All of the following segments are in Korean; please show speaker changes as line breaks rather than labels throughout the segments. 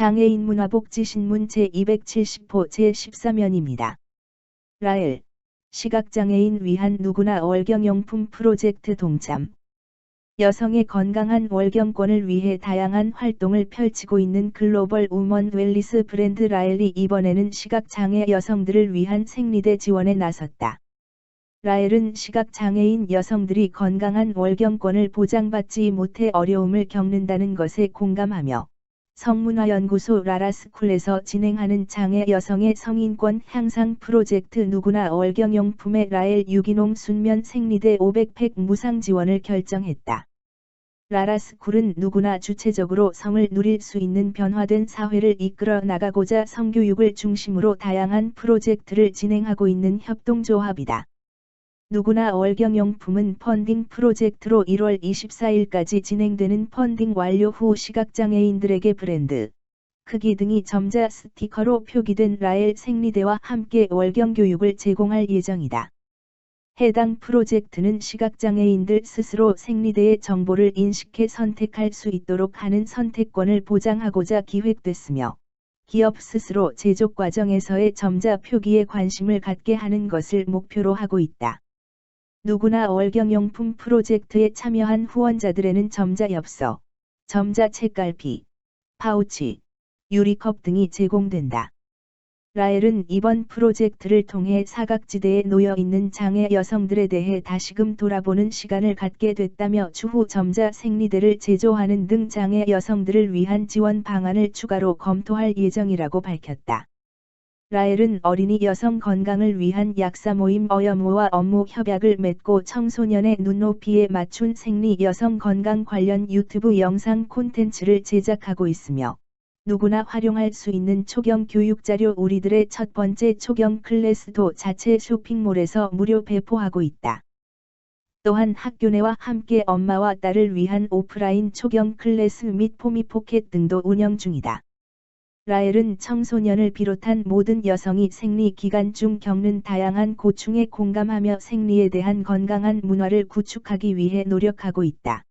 장애인 문화복지신문 제270호 제13면입니다. 라엘, 시각장애인 위한 누구나 월경용품 프로젝트 동참. 여성의 건강한 월경권을 위해 다양한 활동을 펼치고 있는 글로벌 우먼 웰리스 브랜드 라엘이 이번에는 시각장애 여성들을 위한 생리대 지원에 나섰다. 라엘은 시각장애인 여성들이 건강한 월경권을 보장받지 못해 어려움을 겪는다는 것에 공감하며 성문화연구소 라라스쿨에서 진행하는 장애 여성의 성인권 향상 프로젝트 누구나 월경용품의 라엘 유기농 순면 생리대 500팩 무상 지원을 결정했다. 라라스쿨은 누구나 주체적으로 성을 누릴 수 있는 변화된 사회를 이끌어 나가고자 성교육을 중심으로 다양한 프로젝트를 진행하고 있는 협동조합이다. 누구나 월경용품은 펀딩 프로젝트로 1월 24일까지 진행되는 펀딩 완료 후 시각장애인들에게 브랜드, 크기 등이 점자 스티커로 표기된 라엘 생리대와 함께 월경 교육을 제공할 예정이다. 해당 프로젝트는 시각장애인들 스스로 생리대의 정보를 인식해 선택할 수 있도록 하는 선택권을 보장하고자 기획됐으며, 기업 스스로 제조 과정에서의 점자 표기에 관심을 갖게 하는 것을 목표로 하고 있다. 누구나 월경용품 프로젝트에 참여한 후원자들에는 점자 엽서, 점자 책갈피, 파우치, 유리컵 등이 제공된다. 라엘은 이번 프로젝트를 통해 사각지대에 놓여 있는 장애 여성들에 대해 다시금 돌아보는 시간을 갖게 됐다며 추후 점자 생리대를 제조하는 등 장애 여성들을 위한 지원 방안을 추가로 검토할 예정이라고 밝혔다. 라엘은 어린이 여성 건강을 위한 약사 모임 어여모와 업무 협약을 맺고 청소년의 눈높이에 맞춘 생리 여성 건강 관련 유튜브 영상 콘텐츠를 제작하고 있으며 누구나 활용할 수 있는 초경 교육 자료 우리들의 첫 번째 초경 클래스도 자체 쇼핑몰에서 무료 배포하고 있다. 또한 학교 내와 함께 엄마와 딸을 위한 오프라인 초경 클래스 및 포미 포켓 등도 운영 중이다. 라엘은 청소년을 비롯한 모든 여성이 생리 기간 중 겪는 다양한 고충에 공감하며 생리에 대한 건강한 문화를 구축하기 위해 노력하고 있다.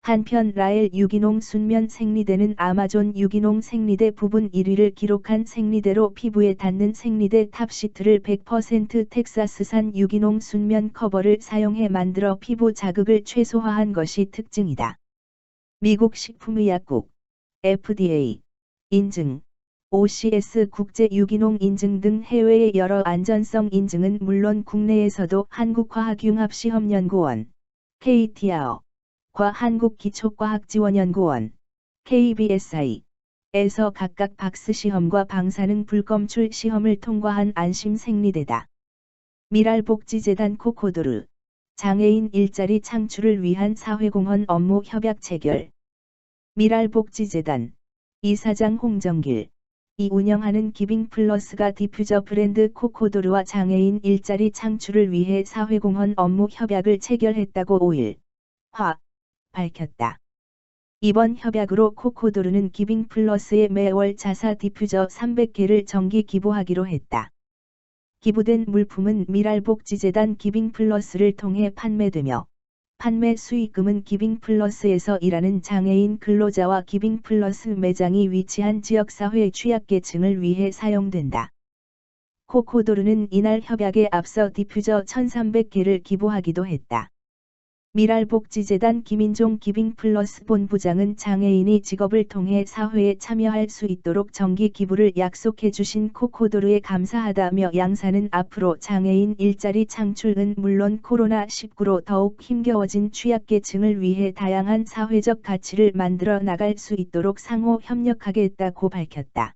한편 라엘 유기농 순면 생리대는 아마존 유기농 생리대 부분 1위를 기록한 생리대로 피부에 닿는 생리대 탑시트를 100% 텍사스산 유기농 순면 커버를 사용해 만들어 피부 자극을 최소화한 것이 특징이다. 미국 식품의약국 FDA 인증, OCS 국제 유기농 인증 등 해외의 여러 안전성 인증은 물론 국내에서도 한국과학융합시험연구원, KTR, 과 한국기초과학지원연구원, KBSI, 에서 각각 박스 시험과 방사능 불검출 시험을 통과한 안심 생리대다. 미랄복지재단 코코도르, 장애인 일자리 창출을 위한 사회공헌 업무 협약 체결, 미랄복지재단, 이사장 홍정길, 이 운영하는 기빙 플러스가 디퓨저 브랜드 코코도르와 장애인 일자리 창출을 위해 사회공헌 업무 협약을 체결했다고 5일 화 밝혔다. 이번 협약으로 코코도르는 기빙 플러스에 매월 자사 디퓨저 300개를 정기 기부하기로 했다. 기부된 물품은 미랄복지재단 기빙 플러스를 통해 판매되며 판매 수익금은 기빙 플러스에서 일하는 장애인 근로자와 기빙 플러스 매장이 위치한 지역사회 취약계층을 위해 사용된다. 코코도르는 이날 협약에 앞서 디퓨저 1300개를 기부하기도 했다. 미랄복지재단 김인종 기빙 플러스 본부장은 장애인이 직업을 통해 사회에 참여할 수 있도록 정기 기부를 약속해 주신 코코도르에 감사하다며 양사는 앞으로 장애인 일자리 창출은 물론 코로나19로 더욱 힘겨워진 취약계층을 위해 다양한 사회적 가치를 만들어 나갈 수 있도록 상호 협력하겠다고 밝혔다.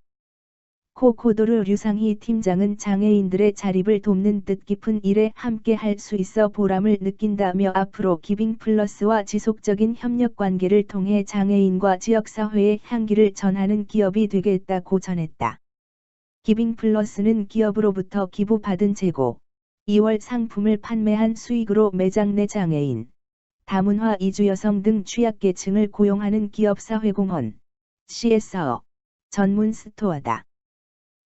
코코도르 류상희 팀장은 장애인들의 자립을 돕는 뜻깊은 일에 함께 할 수 있어 보람을 느낀다며 앞으로 기빙 플러스와 지속적인 협력 관계를 통해 장애인과 지역사회의 향기를 전하는 기업이 되겠다고 전했다. 기빙 플러스는 기업으로부터 기부받은 재고, 2월 상품을 판매한 수익으로 매장 내 장애인, 다문화 이주 여성 등 취약계층을 고용하는 기업 사회공헌, CSR, 전문 스토어다.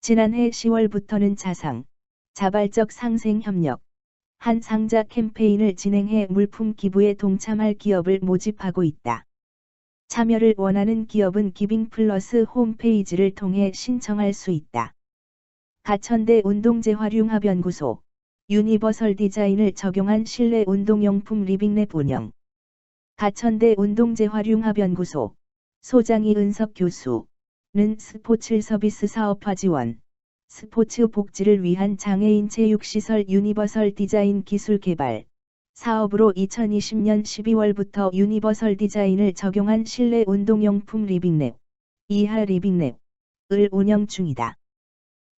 지난해 10월부터는 자상, 자발적 상생 협력, 한 상자 캠페인을 진행해 물품 기부에 동참할 기업을 모집하고 있다. 참여를 원하는 기업은 기빙 플러스 홈페이지를 통해 신청할 수 있다. 가천대 운동재활융합연구소 유니버설 디자인을 적용한 실내 운동용품 리빙랩 운영 가천대 운동재활융합연구소 소장이 은석 교수 는 스포츠 서비스 사업화 지원. 스포츠 복지를 위한 장애인 체육시설 유니버설 디자인 기술 개발. 사업으로 2020년 12월부터 유니버설 디자인을 적용한 실내 운동용품 리빙랩, 이하 리빙랩을 운영 중이다.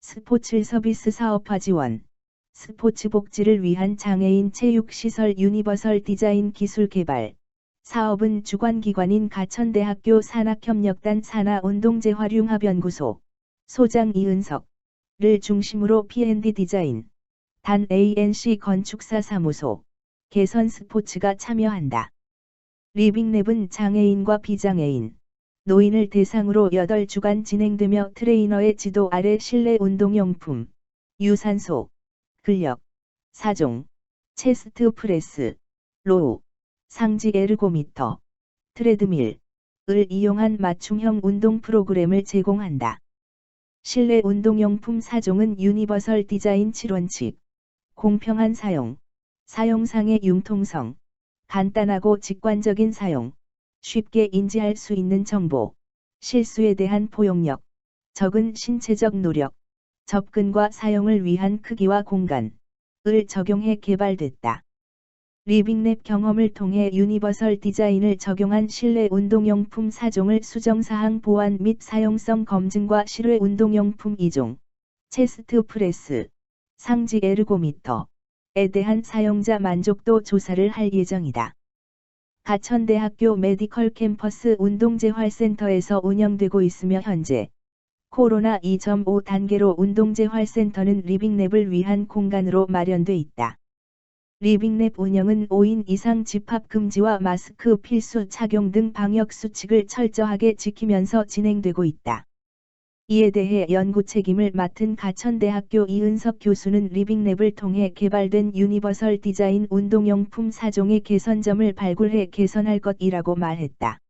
스포츠 서비스 사업화 지원, 스포츠 복지를 위한 장애인 체육시설 유니버설 디자인 기술 개발, 사업은 주관기관인 가천대학교 산학협력단 산하운동재활융합연구소, 소장 이은석을 중심으로 P&D 디자인, 단 ANC 건축사 사무소, 개선 스포츠가 참여한다. 리빙랩은 장애인과 비장애인, 노인을 대상으로 8주간 진행되며 트레이너의 지도 아래 실내 운동용품, 유산소, 근력, 사종, 체스트 프레스, 로우, 상지 에르고미터, 트레드밀을 이용한 맞춤형 운동 프로그램을 제공한다. 실내 운동용품 사종은 유니버설 디자인 7원칙, 공평한 사용, 사용상의 융통성, 간단하고 직관적인 사용, 쉽게 인지할 수 있는 정보, 실수에 대한 포용력, 적은 신체적 노력, 접근과 사용을 위한 크기와 공간을 적용해 개발됐다. 리빙랩 경험을 통해 유니버설 디자인을 적용한 실내 운동용품 4종을 수정사항 보완 및 사용성 검증과 실외 운동용품 2종, 체스트 프레스, 상지 에르고미터, 에 대한 사용자 만족도 조사를 할 예정이다. 가천대학교 메디컬 캠퍼스 운동재활센터에서 운영되고 있으며 현재 코로나 2.5 단계로 운동재활센터는 리빙랩을 위한 공간으로 마련돼 있다. 리빙랩 운영은 5인 이상 집합 금지와 마스크 필수 착용 등 방역 수칙을 철저하게 지키면서 진행되고 있다. 이에 대해 연구 책임을 맡은 가천대학교 이은석 교수는 리빙랩을 통해 개발된 유니버설 디자인 운동용품 4종의 개선점을 발굴해 개선할 것이라고 말했다.